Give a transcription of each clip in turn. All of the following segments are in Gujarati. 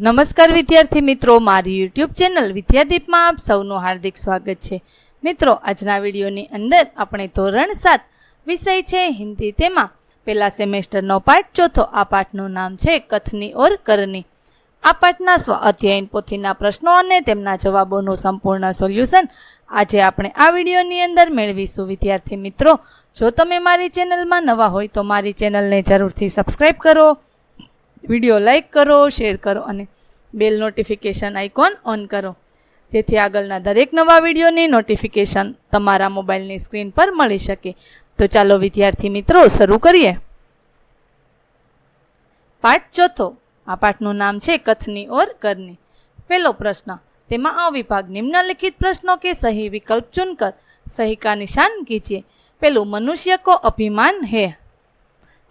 નમસ્કાર વિદ્યાર્થી મિત્રો મારી યુટ્યુબ ચેનલ વિદ્યાદીપમાં આપ સૌનું હાર્દિક સ્વાગત છે મિત્રો આજના વિડીયોની અંદર આપણે ધોરણ સાત વિષય છે હિન્દી તેમાં પહેલા સેમેસ્ટરનો પાઠ ચોથો આ પાઠનું નામ છે કથની ઓર કરની આ પાઠના સ્વ અધ્યયન પોથીના પ્રશ્નો અને તેમના જવાબોનું સંપૂર્ણ સોલ્યુશન આજે આપણે આ વિડીયોની અંદર મેળવીશું વિદ્યાર્થી મિત્રો જો તમે મારી ચેનલમાં નવા હોય તો મારી ચેનલને જરૂરથી સબસ્ક્રાઈબ કરો વિડીયો લાઇક કરો શેર કરો અને બેલ નોટિફિકેશન આઇકોન ઓન કરો જેથી આગળના દરેક નવા વિડીયોની નોટિફિકેશન તમારા મોબાઈલની સ્ક્રીન પર મળી શકે તો ચાલો વિદ્યાર્થી મિત્રો શરૂ કરીએ પાઠ ચોથો આ પાઠનું નામ છે કથની ઓર કરની પહેલો પ્રશ્ન તેમાં આ વિભાગ નિમ્નલિખિત પ્રશ્નો કે સહી વિકલ્પ ચૂનકર સહી કા નિશાન કીજીએ પેલું મનુષ્ય કો અભિમાન હે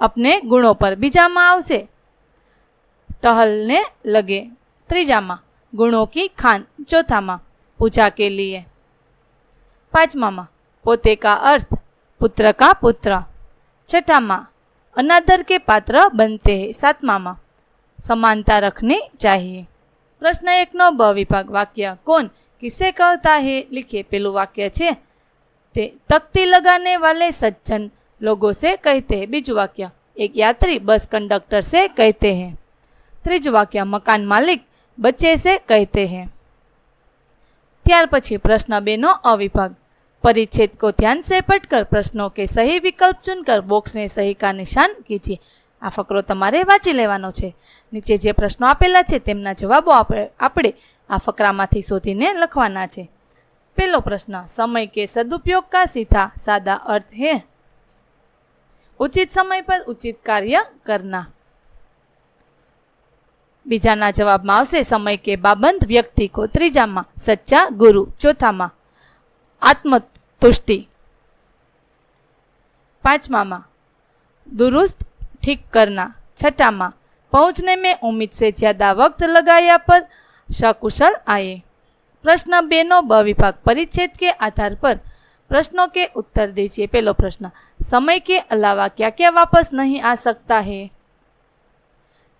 અપને ગુણો પર બીજામાં આવશે टहलने लगे ત્રીજામાં ગુણો કી ખાન ચોથામાં પૂજા કે લીએ પાંચમામાં પોતે કા અર્થ પુત્ર કા પુત્ર છઠામાં अनादर के पात्र बनते हैं सातमाમાં समानता रखनी चाहिए પ્રશ્ન એકનો બ વિભાગ વાક્ય કોણ કિસે કહતા હે લીખે પેલું વાક્ય છે તે તકતી લગાને વાલે સજ્જન લોગો સે કહેતે બીજું વાક્ય એક યાત્રી બસ કંડક્ટર સે કહેતે હૈ ત્રીજું વાક્ય મકાન માલિક બચ્ચે સે કહેતે હે ત્યાર પછી પ્રશ્ન બેનો અવિભાગ પરિચ્છेद को ध्यान से पढ़कर प्रश्नों के सही विकल्प चुनकर બોક્સને में सही का निशान આ ફકરો તમારે વાંચી લેવાનો છે નીચે જે પ્રશ્નો આપેલા છે તેમના જવાબો આપણે આ ફકરામાંથી શોધીને લખવાના છે પહેલો પ્રશ્ન સમય કે સદુપયોગ કા સીધા સાદા અર્થ હે ઉચિત સમય પર ઉચિત કાર્ય કરના બીજાના જવાબમાં આવશે સમય કે બાબંધ વ્યક્તિ કો ત્રીજામાં સચ્ચા ગુરુ ચોથામાં આત્મતુષ્ટિ પાંચમામાં દુરુસ્ત ઠીક કરના છઠ્ઠામાં પહોંચને મેં ઉમ્મીદ સે જ્યાદા વક્ત લગાયા પર સકુશળ આયે પ્રશ્ન બેનો બ વિભાગ પરિચ્છેદ કે આધાર પર પ્રશ્નો કે ઉત્તર દીજીએ પહેલો પ્રશ્ન સમય કે અલાવા ક્યાં ક્યાં વાપસ નહીં આ સકતા હૈ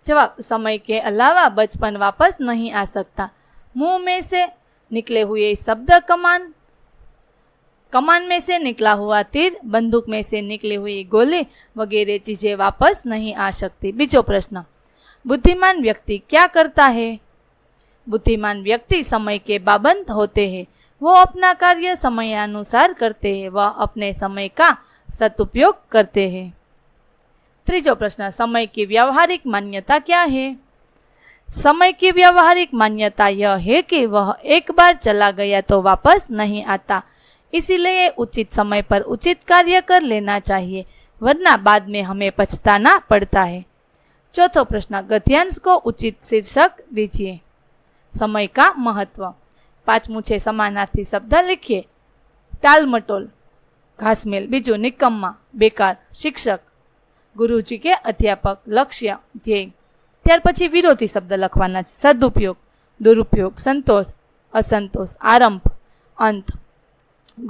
जवाब समय के अलावा बचपन वापस नहीं आ सकता मुंह में से निकले हुए शब्द कमान कमान में से निकला हुआ तीर बंदूक में से निकली हुई गोली वगैरह चीजें वापस नहीं आ सकती बीजो प्रश्न बुद्धिमान व्यक्ति क्या करता है बुद्धिमान व्यक्ति समय के बाबंद होते हैं वो अपना कार्य समयानुसार करते हैं वह अपने समय का सदुपयोग करते हैं तीजो प्रश्न समय की व्यवहारिक मान्यता क्या है समय की व्यवहारिक मान्यता यह है कि वह एक बार चला गया तो वापस नहीं आता इसीलिए उचित समय पर उचित कार्य कर लेना चाहिए वरना बाद में हमें पछताना पड़ता है चौथो प्रश्न गद्यांश को उचित शीर्षक दीजिए समय का महत्व पांच मुझे समानार्थी शब्द लिखिए टालमटोल घासमेल बीजू निकम्मा बेकार शिक्षक ગુરુજી કે અધ્યાપક લક્ષ્ય ધ્યેય ત્યાર પછી વિરોધી શબ્દ લખવાના છે સદુપયોગ દુરુપયોગ સંતોષ અસંતોષ આરંભ અંત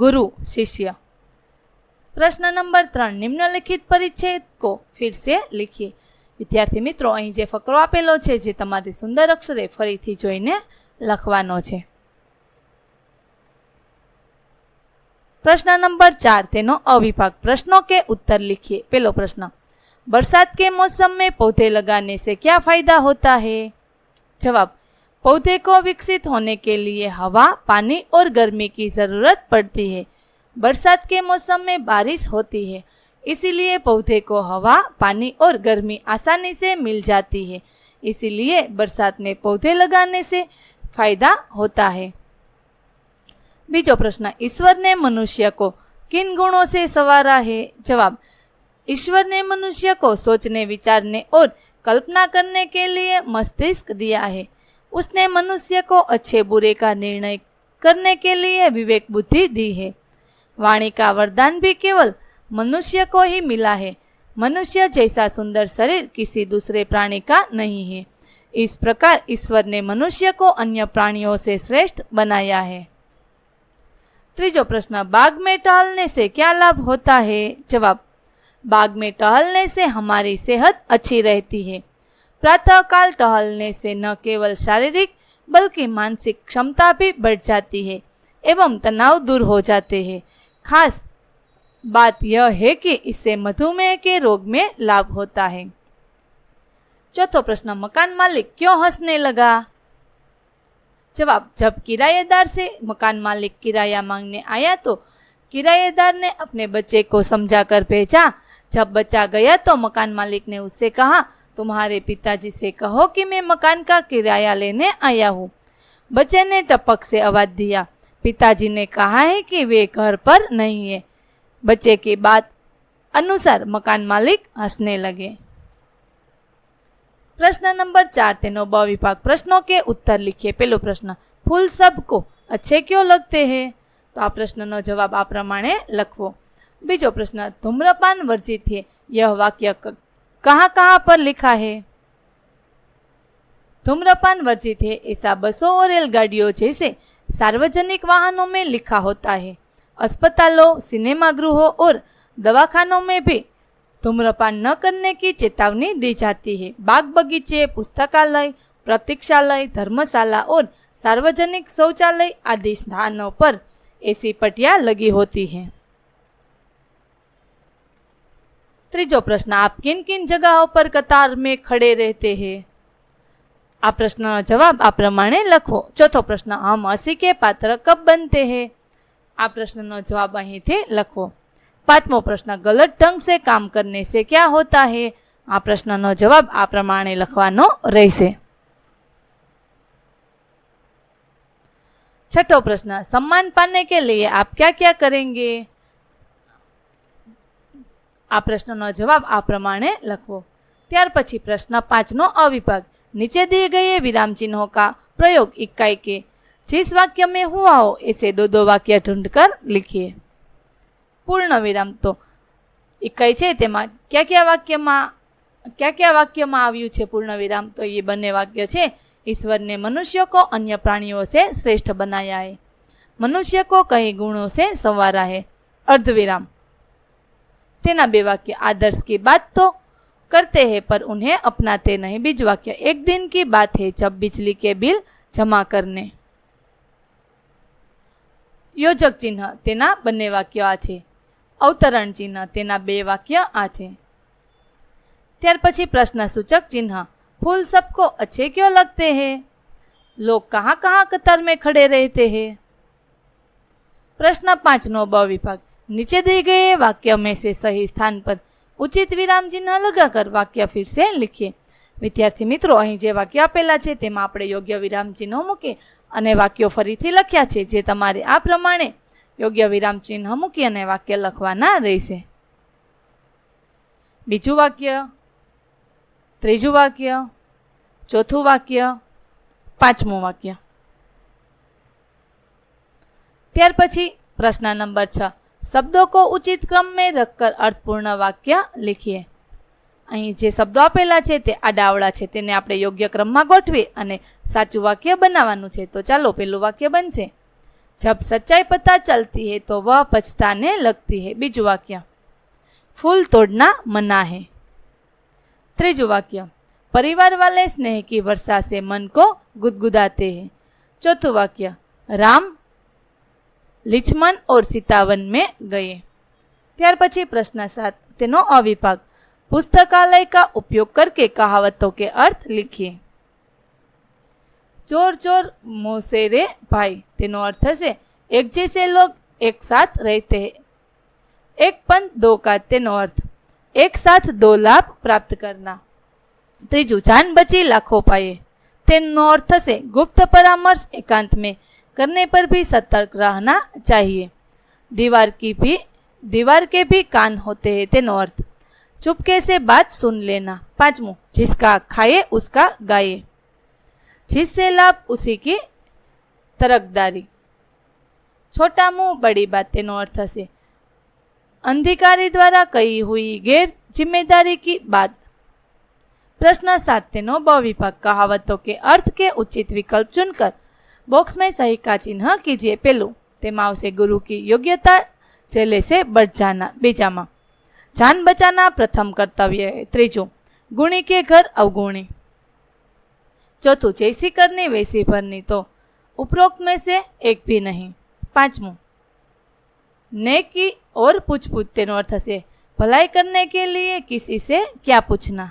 ગુરુ શિષ્ય પ્રશ્ન નંબર ત્રણ નિમ્નલિખિત પરિચ્છેદકો ફિરસે લખીએ વિદ્યાર્થી મિત્રો અહીં જે ફકરો આપેલો છે જે તમારી સુંદર અક્ષરે ફરીથી જોઈને લખવાનો છે પ્રશ્ન નંબર ચાર તેનો અવિભાગ પ્રશ્નો કે ઉત્તર લખીએ પેલો પ્રશ્ન बरसात के मौसम में पौधे लगाने से क्या फ़ायदा होता है जवाब पौधे को विकसित होने के लिए हवा पानी और गर्मी की ज़रूरत पड़ती है बरसात के मौसम में बारिश होती है इसीलिए पौधे को हवा पानी और गर्मी आसानी से मिल जाती है इसीलिए बरसात में पौधे लगाने से फायदा होता है बीजो प्रश्न ईश्वर ने मनुष्य को किन गुणों से सवारा है जवाब ईश्वर ने मनुष्य को सोचने विचारने और कल्पना करने के लिए मस्तिष्क दिया है उसने मनुष्य को अच्छे बुरे का निर्णय करने के लिए विवेक बुद्धि दी है वाणी का वरदान भी केवल मनुष्य को ही मिला है मनुष्य जैसा सुंदर शरीर किसी दूसरे प्राणी का नहीं है इस प्रकार ईश्वर ने मनुष्य को अन्य प्राणियों से श्रेष्ठ बनाया है त्रीजो प्रश्न बाघ में टहलने से क्या लाभ होता है जवाब बाग में टहलने से हमारी सेहत अच्छी रहती है प्रातःकाल टहलने से न केवल शारीरिक बल्कि मानसिक क्षमता भी बढ़ जाती है एवं तनाव दूर हो जाते हैं खास बात यह है कि इससे मधुमेह के रोग में लाभ होता है चौथो प्रश्न मकान मालिक क्यों हंसने लगा जवाब जब किराएदार से मकान मालिक किराया मांगने आया तो किराएदार ने अपने बच्चे को समझाकर भेजा जब बच्चा गया तो मकान मालिक ने उससे कहा तुम्हारे पिताजी से कहो कि मैं मकान का किराया लेने आया हूँ बच्चे ने टपक से आवाज दिया पिताजी ने कहा है कि वे घर पर नहीं है बच्चे की बात अनुसार मकान मालिक हंसने लगे प्रश्न नंबर चार तेनो ब विभाग प्रश्नों के उत्तर लिखिए पहलो प्रश्न सबको अच्छे क्यों लगते લગતે तो आप प्रश्न नो जवाब आप प्रमाण लखवो बीजो प्रश्न धूम्रपान वर्जित है यह वाक्य कहाँ कहाँ पर लिखा है धूम्रपान वर्जित है ऐसा बसों और रेलगाड़ियों जैसे सार्वजनिक वाहनों में लिखा होता है अस्पतालों सिनेमा गृहों और दवाखानों में भी धूम्रपान न करने की चेतावनी दी जाती है बाग बगीचे पुस्तकालय प्रतीक्षालय धर्मशाला और सार्वजनिक शौचालय आदि स्थानों पर ऐसी पटिया लगी होती है ત્રીજો પ્રશ્ન આપ કિન કિન જગાઓ પર કતાર મેં ખડે રહેતે હે આ પ્રશ્નનો જવાબ આ પ્રમાણે લખો ચોથો પ્રશ્ન હમ હસી કે પાત્ર કબ બનતે હે આ પ્રશ્નનો જવાબ અહીંથી લખો પાંચમો પ્રશ્ન ગલત ઢંગ સે કામ કરને સે ક્યાં હોતા હે આ પ્રશ્નનો જવાબ આ પ્રમાણે લખવાનો રહેશે છઠ્ઠો પ્રશ્ન સન્માન પાને કે લઈએ આપ ક્યાં ક્યાં કરેંગે આ પ્રશ્નનો જવાબ આ પ્રમાણે લખવો ત્યાર પછી પ્રશ્ન પાંચનો અવિભાગ નીચે દિए गए विराम चिन्हों का प्रयोग इकाई के जिस वाक्य में हुआ हो દો દો વાક્ય वाक्य કર लिखिए પૂર્ણ વિરામ તો ઇકાઈ છે તેમાં કયા કયા વાક્યમાં કયા કયા વાક્યમાં આવ્યું છે પૂર્ણ વિરામ તો એ બંને વાક્ય છે ઈશ્વરને મનુષ્ય કો અન્ય પ્રાણીઓ સે શ્રેષ્ઠ બનાયા હે મનુષ્ય કો કઈ ગુણો સે સંવારા હે અર્ધવિરામ તેना बे वाक्य आदर्श की बात तो करते हैं पर उन्हें अपनाते नहीं बीज वाक्य एक दिन की बात है जब बिजली के बिल जमा करने યોજક ચિહ્ન તેના બંને વાક્યો આ છે અવતરણ ચિહ્ન તેના બે વાક્ય આ છે ત્યાર પછી પ્રશ્ન સૂચક ચિહ્ન ફૂલ સબકો અચ્છે ક્યો લગતે હે લોગ કહાં કહાં કતાર મેં ખડે રહેતે હે પ્રશ્ન પાંચનો બ વિભાગ નીચે દઈ ગયે વાક્ય મેં સે સહી સ્થાન પર ઉચિત વિરામ ચિહ્ન લગાકર વાક્ય ફિર સે લખીએ વિદ્યાર્થી મિત્રો અહીં જે વાક્ય આપેલા છે તેમાં આપણે યોગ્ય વિરામ ચિહ્નો મૂકી અને વાક્યો ફરીથી લખ્યા છે જે તમારે આ પ્રમાણે યોગ્ય વિરામ ચિહ્ન મૂકી અને વાક્ય લખવાના રહેશે બીજું વાક્ય ત્રીજું વાક્ય ચોથું વાક્ય પાંચમું વાક્ય ત્યાર પછી પ્રશ્ન નંબર છ શબ્દો કો ઉચિત क्रम में રખકર અર્થપૂર્ણ વાક્ય લખીએ અહીં જે શબ્દો આપેલા છે તે આડાવડા છે તેને આપણે યોગ્ય ક્રમમાં ગોઠવી અને સાચું વાક્ય બનાવવાનું છે તો ચાલો પેલું વાક્ય બનશે જબ સચ્ચાઈ પતા ચલતી હે તો વહ પછતાને લગતી હે બીજું વાક્ય ફૂલ તોડના મના હે ત્રીજું વાક્ય પરિવાર વાલે સ્નેહ કી વર્ષા મન કો ગુદગુદાતે હે ચોથું વાક્ય રામ लिचमन और सीतावन में गए। ત્યાર પછી પ્રશ્ન 7 તેનો અવિપક. પુસ્તકાલય કા ઉપયોગ કરકે કહાવતો કે અર્થ લખી. ચોર ચોર મોસેરે ભાઈ તેનો અર્થ છે એક જેસે લોકો એકસાથ રહેતે. એક પંત દો કા તેનો અર્થ એકસાથ દો લાભ પ્રાપ્ત કરના. ત્રીજો જાન બચી લખો પાઈએ. તેનો અર્થ છે ગુપ્ત परामर्श એકાંત મે. करने पर भी सतर्क रहना चाहिए दीवार की भी दीवार के भी कान होते हैं तेनो अर्थ चुपके से बात सुन लेना पांचवों जिसका खाए उसका गाए जिससे लाभ उसी की तरकदारी छोटा मुंह बड़ी बात तेनो अर्थ से अंधिकारी द्वारा कही हुई गैर जिम्मेदारी की बात प्रश्न सात तेनो बहुविपक कहावतों के अर्थ के उचित विकल्प चुनकर બોક્સમાં સહી કા ચિહ્ન કીજીએ પેલું તેમાં આવશે ગુરુ કી યોગ્યતા જે લેશે બચાના બીજામાં જાન બચાના પ્રથમ કર્તવ્ય ત્રીજું ગુણી કે ઘર અવગુણી ચોથું જૈસી કરની વૈસી ભરની તો ઉપરોક્ત મેં છે એક ભી નહીં પાંચમું ને કી ઓર પૂછપૂછ તેનો અર્થ હશે ભલાઈ કરને કે લીએ કિસી સે ક્યાં પૂછના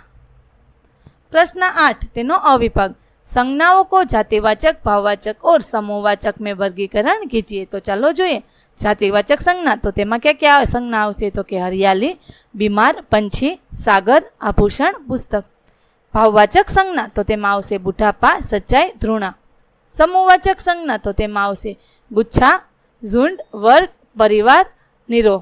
પ્રશ્ન આઠ તેનો અવિભાગ સંજ્ઞાઓ કો જાતિવાચક ભાવવાચક ઓર સમૂહવાચક મેં વર્ગીકરણ कीजिए તો ચાલો જોઈએ જાતિવાચક સંજ્ઞા તો તેમાં ક્યાં ક્યાં સંજ્ઞા આવશે તો કે હરિયાળી બીમાર પંછી સાગર આભૂષણ પુસ્તક ભાવવાચક સંજ્ઞા તો તેમાં આવશે બુઢાપા સચ્ચાઈ ધૃણા સમૂહવાચક સંજ્ઞા તો તેમાં આવશે ગુચ્છા ઝુંડ વર્ગ પરિવાર નિરોહ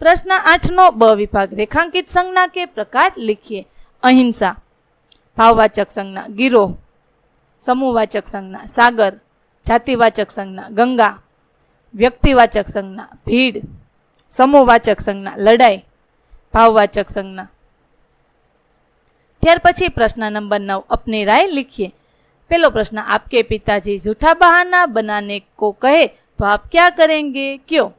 પ્રશ્ન આઠનો બ વિભાગ રેખાંકિત સંજ્ઞા કે પ્રકાર લીખીએ અહિંસા ભાવવાચક સંજ્ઞા ગીરો સમૂહવાચક સંજ્ઞા સાગર જાતિવાચક સંજ્ઞા ગંગા વ્યક્તિવાચક સંજ્ઞા ભીડ સમૂહવાચક સંજ્ઞા લડાઈ ભાવવાચક સંજ્ઞા ત્યાર પછી પ્રશ્ન નંબર નવ અપની રાય લીખીએ પહેલો પ્રશ્ન આપકે પિતાજી જૂઠા બહાના બનાને કો કહે तो आप क्या करेंगे क्यों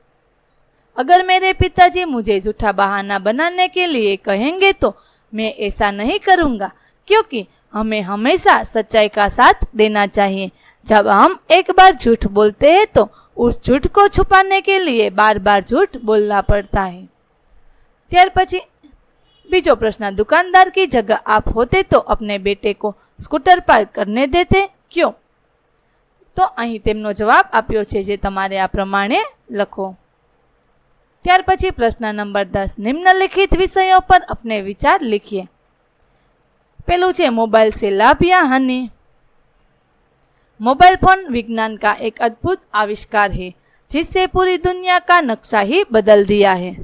अगर मेरे पिताजी मुझे झूठा बहाना बनाने के लिए कहेंगे तो मैं ऐसा नहीं करूँगा क्योंकि हमें हमेशा सच्चाई का साथ देना चाहिए जब हम एक बार झूठ बोलते हैं तो उस झूठ को छुपाने के लिए बार-बार झूठ बोलना पड़ता है। ત્યાર પછી બીજો પ્રશ્ન દુકાનદાર કે જગ્યા આપ હોતે તો apne bete ko scooter par karne dete kyun? તો અહીં તેમનો જવાબ આપ્યો છે જે તમારે આ પ્રમાણે લખો. ત્યાર પછી પ્રશ્ન નંબર 10 નિમનલખિત વિષયો પર apne vichar likhiye. पहलू है मोबाइल से लाभ या हानि मोबाइल फोन विज्ञान का एक अद्भुत आविष्कार है जिससे पूरी दुनिया का नक्शा ही बदल दिया है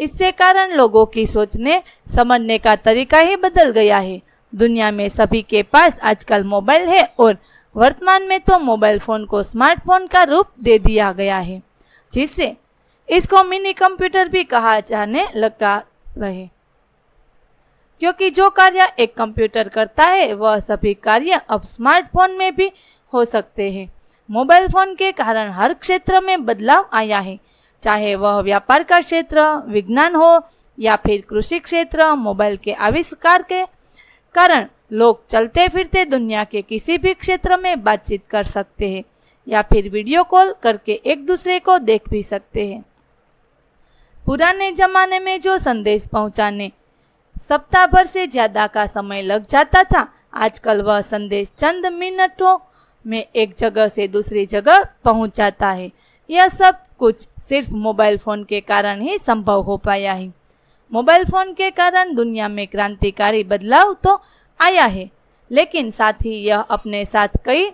इससे कारण लोगों की सोचने समझने का तरीका ही बदल गया है दुनिया में सभी के पास आजकल मोबाइल है और वर्तमान में तो मोबाइल फोन को स्मार्टफोन का रूप दे दिया गया है जिससे इसको मिनी कंप्यूटर भी कहा जाने लगा रहे क्योंकि जो कार्य एक कंप्यूटर करता है वह सभी कार्य अब स्मार्टफोन में भी हो सकते हैं मोबाइल फोन के कारण हर क्षेत्र में बदलाव आया है चाहे वह व्यापार का क्षेत्र विज्ञान हो या फिर कृषि क्षेत्र मोबाइल के आविष्कार के कारण लोग चलते फिरते दुनिया के किसी भी क्षेत्र में बातचीत कर सकते हैं या फिर वीडियो कॉल करके एक दूसरे को देख भी सकते हैं पुराने जमाने में जो संदेश पहुंचाने सप्ताह भर से ज़्यादा का समय लग जाता था आजकल वह संदेश चंद मिनटों में एक जगह से दूसरी जगह पहुंच जाता है यह सब कुछ सिर्फ मोबाइल फ़ोन के कारण ही संभव हो पाया है मोबाइल फ़ोन के कारण दुनिया में क्रांतिकारी बदलाव तो आया है लेकिन साथ ही यह अपने साथ कई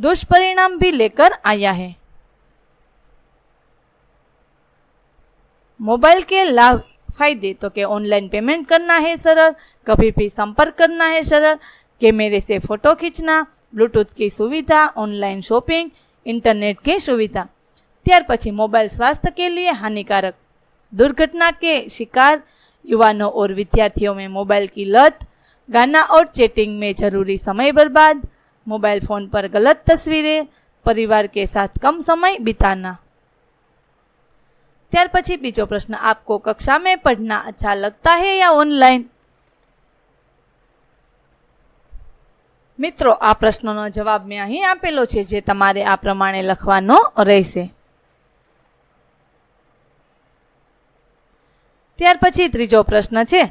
दुष्परिणाम भी लेकर आया है मोबाइल के लाभ फायदे तो कि ऑनलाइन पेमेंट करना है सरल कभी भी संपर्क करना है सरल कैमरे से फ़ोटो खींचना ब्लूटूथ की सुविधा ऑनलाइन शॉपिंग इंटरनेट की सुविधा त्यार પછી मोबाइल स्वास्थ्य के लिए हानिकारक दुर्घटना के शिकार युवाओं और विद्यार्थियों में मोबाइल की लत गाना और चैटिंग में जरूरी समय बर्बाद मोबाइल फ़ोन पर गलत तस्वीरें परिवार के साथ कम समय बिताना ત્યાર પછી બીજો પ્રશ્ન આપકો कक्षा में पढ़ना अच्छा लगता है या ઓનલાઈન મિત્રો આ પ્રશ્નનો જવાબ મેં અહીં આપેલો છે જે તમારે આ પ્રમાણે લખવાનો રહેશે ત્યાર પછી ત્રીજો પ્રશ્ન છે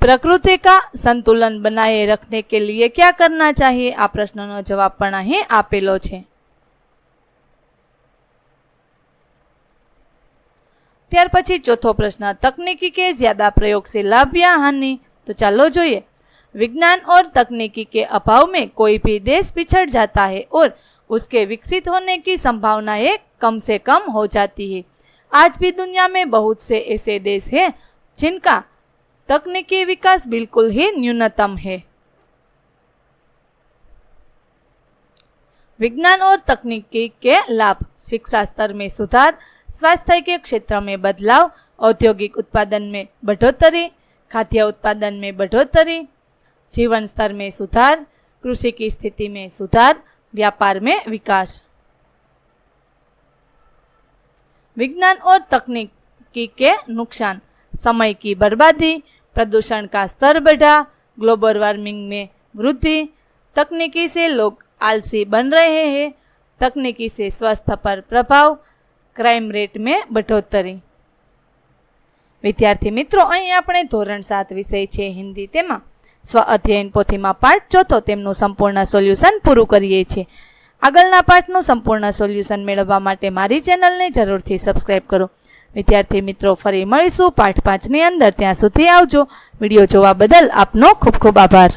પ્રકૃતિ કા સંતુલન બનાવી રખને કે લીએ क्या કરના चाहिए આ પ્રશ્નનો જવાબ પણ અહીં આપેલો છે त્યાર પછી ચોથો પ્રશ્ન તકનીકી કે વધારે પ્રયોગ સે લાભિયા હાનની તો ચાલો જોઈએ વિજ્ઞાન ઓર તકનીકી કે અપાવ મે કોઈ ભી દેશ પીછડ જાતા હે ઓર ઉસકે વિકસિત હોને કી સંભાવના એક કમ સે કમ હો જાતી હૈ આજ ભી દુનિયા મે બહોત સે એસે દેશ હે જિનકા તકનીકી વિકાસ બિલકુલ હ નિનતમ હે विज्ञान और तकनीकी के लाभ शिक्षा स्तर में सुधार स्वास्थ्य के क्षेत्र में बदलाव औद्योगिक उत्पादन में बढ़ोतरी खाद्य उत्पादन में बढ़ोतरी जीवन स्तर में सुधार कृषि की स्थिति में सुधार व्यापार में विकास विज्ञान और तकनीकी के नुकसान समय की बर्बादी प्रदूषण का स्तर बढ़ा ग्लोबल वार्मिंग में वृद्धि तकनीकी से लोग आलसी बन रहे हैं तकनीकी से स्वास्थ्य पर प्रभाव ક્રાઇમ રેટ મેં બઢોતરી વિદ્યાર્થી મિત્રો અહીં આપણે ધોરણ સાત વિષય છે હિન્દી તેમાં સ્વ અધ્યયન પોથીમાં પાઠ ચોથો તેમનું સંપૂર્ણ સોલ્યુશન પૂરું કરીએ છીએ આગળના પાઠનું સંપૂર્ણ સોલ્યુશન મેળવવા માટે મારી ચેનલને જરૂરથી સબસ્ક્રાઇબ કરો વિદ્યાર્થી મિત્રો ફરી મળીશું પાઠ પાંચની અંદર ત્યાં સુધી આવજો વિડીયો જોવા બદલ આપનો ખૂબ ખૂબ આભાર